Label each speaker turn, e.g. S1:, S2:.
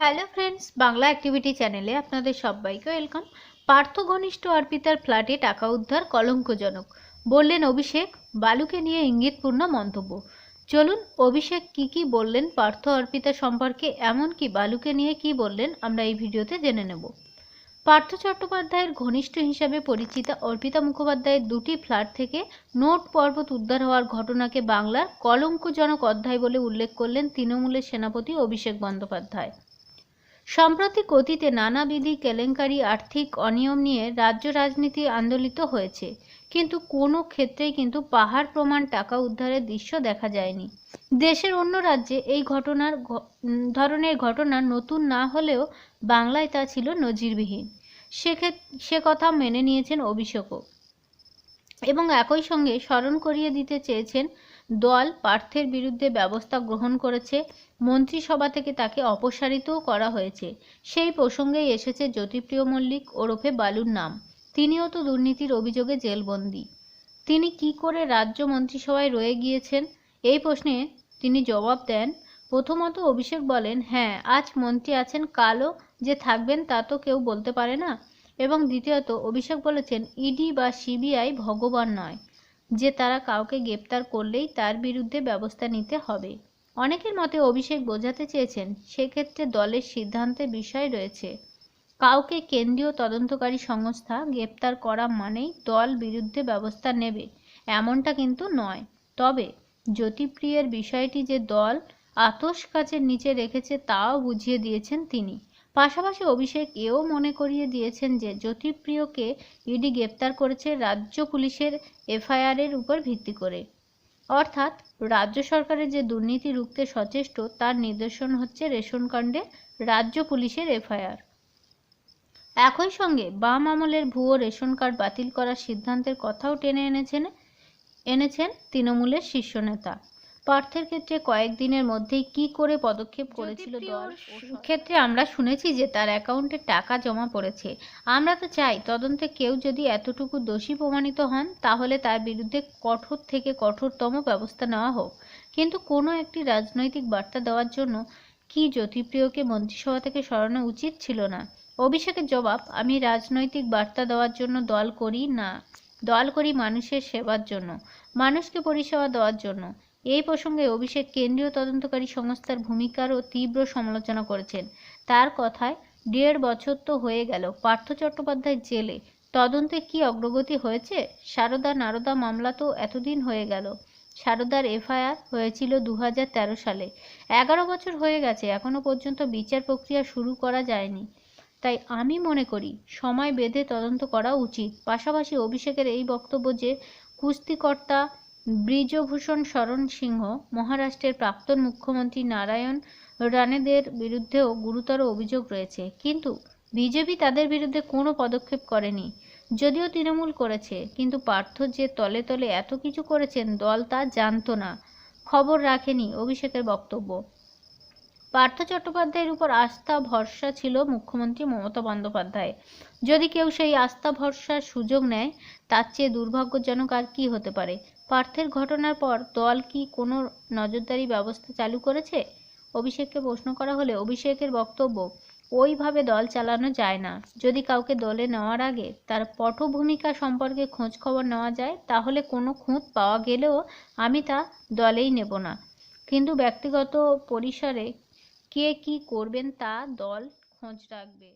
S1: Hello friends Bangla activity চ্যানেলে আপনাদের সবাইকে ওয়েলকাম পার্থ ঘনিষ্ঠ অর্পিতার ফ্ল্যাটে টাকা উদ্ধার কলঙ্কজনক। বললেন, অভিষেক, বালুকে নিয়ে ইঙ্গিতপূর্ণ মন্তব্য। চলুন, অভিষেক কি কি বললেন? পার্থ অর্পিতা সম্পর্কে এমনকি বালুকে নিয়ে কি বললেন? আমরা এই ভিডিওতে জেনে নেব। পার্থ চট্টোপাধ্যায়ের ঘনিষ্ঠ হিসাবে পরিচিতা অর্পিতা মুখোপাধ্যায়ের দুটি ফ্ল্যাট থেকে নোট পর্বত উদ্ধার হওয়ার ঘটনাকে বাংলার কলঙ্কজনক অধ্যায় বলে উল্লেখ করলেন তৃণমূলের সেনাপতি অভিষেক বন্দ্যোপাধ্যায়। সাম্প্রতিক অতীতে নানাবিধি কেলেঙ্কারি, আর্থিক অনিয়ম নিয়ে রাজ্য রাজনীতি আন্দোলিত হয়েছে। কিন্তু কোনো ক্ষেত্রেই কিন্তু পাহাড় প্রমাণ টাকা উদ্ধারের দৃশ্য দেখা যায়নি। দেশের অন্য রাজ্যে এই ঘটনার ধরনের ঘটনা নতুন না হলেও বাংলায় তা ছিল নজিরবিহীন। সেক্ষেত্রে সে কথা মেনে নিয়েছেন অভিষেকও। এবং একই সঙ্গে স্মরণ করিয়ে দিতে চেয়েছেন দল পার্থের বিরুদ্ধে ব্যবস্থা গ্রহণ করেছে, মন্ত্রিসভা থেকে তাকে অপসারিতও করা হয়েছে। সেই প্রসঙ্গেই এসেছে জ্যোতিপ্রিয় মল্লিক ওরফে বালুর নাম। তিনিও তো দুর্নীতির অভিযোগে জেলবন্দি। তিনি কি করে রাজ্য মন্ত্রিসভায় রয়ে গিয়েছেন? এই প্রশ্নে তিনি জবাব দেন, প্রথমত অভিষেক বলেন হ্যাঁ আজ মন্ত্রী আছেন কালও যে থাকবেন তা তো কেউ বলতে পারে না। এবং দ্বিতীয়ত অভিষেক বলেছেন, ইডি বা সিবিআই ভগবান নয়। যে তারা কাউকে গ্রেপ্তার করলেই তার বিরুদ্ধে ব্যবস্থা নিতে হবে। অনেকের মতে অভিষেক বোঝাতে চেয়েছেন, সেক্ষেত্রে দলের সিদ্ধান্তে বিষয় রয়েছে। কাউকে কেন্দ্রীয় তদন্তকারী সংস্থা গ্রেপ্তার করা মানেই দল বিরুদ্ধে ব্যবস্থা নেবে, এমনটা কিন্তু নয়। তবে জ্যোতিপ্রিয়ের বিষয়টি যে দল আতস কাচের নিচে রেখেছে তাও বুঝিয়ে দিয়েছেন তিনি। পাশাপাশি অভিষেক এও মনে করিয়ে দিয়েছেন যে জ্যোতিপ্রিয়কে ইডি গ্রেপ্তার করেছে রাজ্য পুলিশের এফআইআরের উপর ভিত্তি করে। অর্থাৎ রাজ্য সরকারের যে দুর্নীতি রুখতে সচেষ্ট, তার নিদর্শন হচ্ছে রেশন কাণ্ডে রাজ্য পুলিশের এফআইআর। একই সঙ্গে বাম আমলের ভুয়ো রেশন কার্ড বাতিল করার সিদ্ধান্তের কথাও টেনে এনেছেন এনেছেন তৃণমূলের শীর্ষ নেতা। পার্থের ক্ষেত্রে কয়েকদিনের মধ্যেই কি করে পদক্ষেপ করেছিল দল? ক্ষেত্রে আমরা শুনেছি যে তার অ্যাকাউন্টে টাকা জমা পড়েছে। আমরা তো চাই তদন্তে কেউ যদি এতটুকু দোষী প্রমাণিত হন তাহলে তার বিরুদ্ধে কঠোর থেকে কঠোরতম ব্যবস্থা নেওয়া হোক। কিন্তু কোনো একটি রাজনৈতিক বার্তা দেওয়ার জন্য কি জ্যোতিপ্রিয়কে মন্ত্রিসভা থেকে সরানো উচিত ছিল না? অভিষেকের জবাব আমি রাজনৈতিক বার্তা দেওয়ার জন্য দল করি না। দল করি মানুষের সেবার জন্য। মানুষকে পরিষেবা দেওয়ার জন্য। এই প্রসঙ্গে অভিষেক কেন্দ্রীয় তদন্তকারী সংস্থার ভূমিকারও তীব্র সমালোচনা করেছেন। তার কথায়, দেড় বছর তো হয়ে গেল, পার্থ চট্টোপাধ্যায় জেলে। তদন্তে কি অগ্রগতি হয়েছে? সারদা নারদা মামলা তো এতদিন হয়ে গেল। সারদার এফআইআর হয়েছিল দু হাজার তেরো সালে। এগারো বছর হয়ে গেছে, এখনও পর্যন্ত বিচার প্রক্রিয়া শুরু করা যায়নি। তাই আমি মনে করি, সময় বেঁধে তদন্ত করা উচিত। পাশাপাশি অভিষেকের এই বক্তব্য যে কুস্তিকর্তা ব্রিজভূষণ শরণ সিংহ মহারাষ্ট্রের প্রাক্তন মুখ্যমন্ত্রী নারায়ণ রানেদের বিরুদ্ধেও গুরুতর অভিযোগ রয়েছে। কিন্তু বিজেপি তাদের বিরুদ্ধে কোনো পদক্ষেপ করেনি। যদিও তৃণমূল করেছে, কিন্তু পার্থ যে তলে তলে এত কিছু করেছেন দল তা জানতো না। খবর রাখেনি অভিষেকের বক্তব্য। পার্থ চট্টোপাধ্যায়ের উপর আস্থা, ভরসা ছিল মুখ্যমন্ত্রী মমতা বন্দ্যোপাধ্যায়। যদি কেউ সেই আস্থা, ভরসার সুযোগ নেয়, তার চেয়ে দুর্ভাগ্যজনক আর কি হতে পারে? পার্থের ঘটনার পর দল কি কোনো নজরদারি ব্যবস্থা চালু করেছে? অভিষেককে প্রশ্ন করা হলে অভিষেকের বক্তব্য, ওইভাবে দল চালানো যায় না। যদি কাউকে দলে নেওয়ার আগে তার পটভূমিকা সম্পর্কে খোঁজ খবর নেওয়া যায়, তাহলে কোনো খুঁত পাওয়া গেলেও আমি তা দলেই নেব না। কিন্তু ব্যক্তিগত পরিসরে কে কি করবেন তা দল খোঁজ রাখবে।